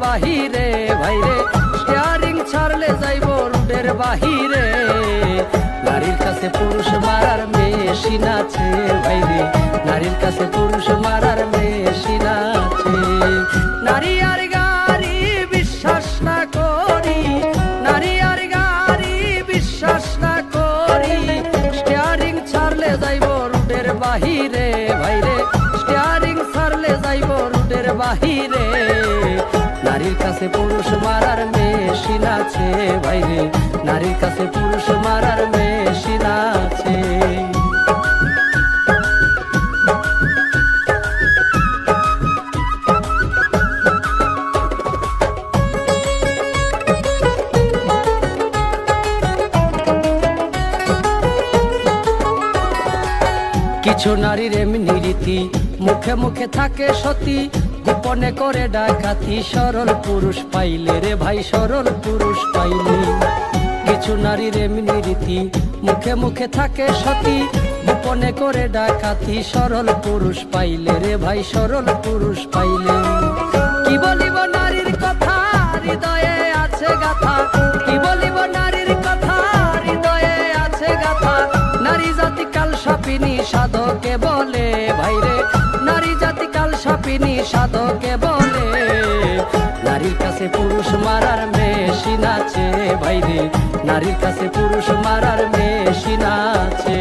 বাহিরে, ভাইরে। স্টিয়ারিং ছাড়লে যাইব রুটের বাহিরে। নারীর কাছে পুরুষ মারার মেশিন আছে, ভাইরে। নারীর কাছে পুরুষ মারার মেশিন আছে। নারী আর গাড়ি বিশ্বাস না করি, নারী আর গাড়ি বিশ্বাস না করি। স্টিয়ারিং ছাড়লে যাইব রুটের বাহিরে, ভাইরে। স্টিয়ারিং ছাড়লে যাইব রুটের বাহিরে। নারীর কাছে পুরুষ মারার মেশিন আছে ভাইরে। নারীর কাছে পুরুষ মারার মেশিন আছে। কিছু নারীর এমনি রীতি, মুখে মুখে থাকে সতী গোপনে করে ডাকাতি, সরল পুরুষ পাইলে রে ভাই, সরল পুরুষ পাইলে। কিছু নারীর এমনি রীতি, মুখে মুখে থাকে সতী। গোপনে করে ডাকাতি, সরল পুরুষ পাইলে রে ভাই, সরল পুরুষ পাইলে। কি বলিব নারীর কথা? হৃদয়ে আছে গাথা। কি বলিব নারীর কথা? হৃদয়ে আছে গাথা। নারী জাতি কাল সাপিনী, সাধকে বলে ভাইরে নারী পাপিনী সাধকে বলে, নারীর কাছে পুরুষ মারার মেশিন আছে বাইরে নারীর কাছে পুরুষ মারার মেশিন আছে।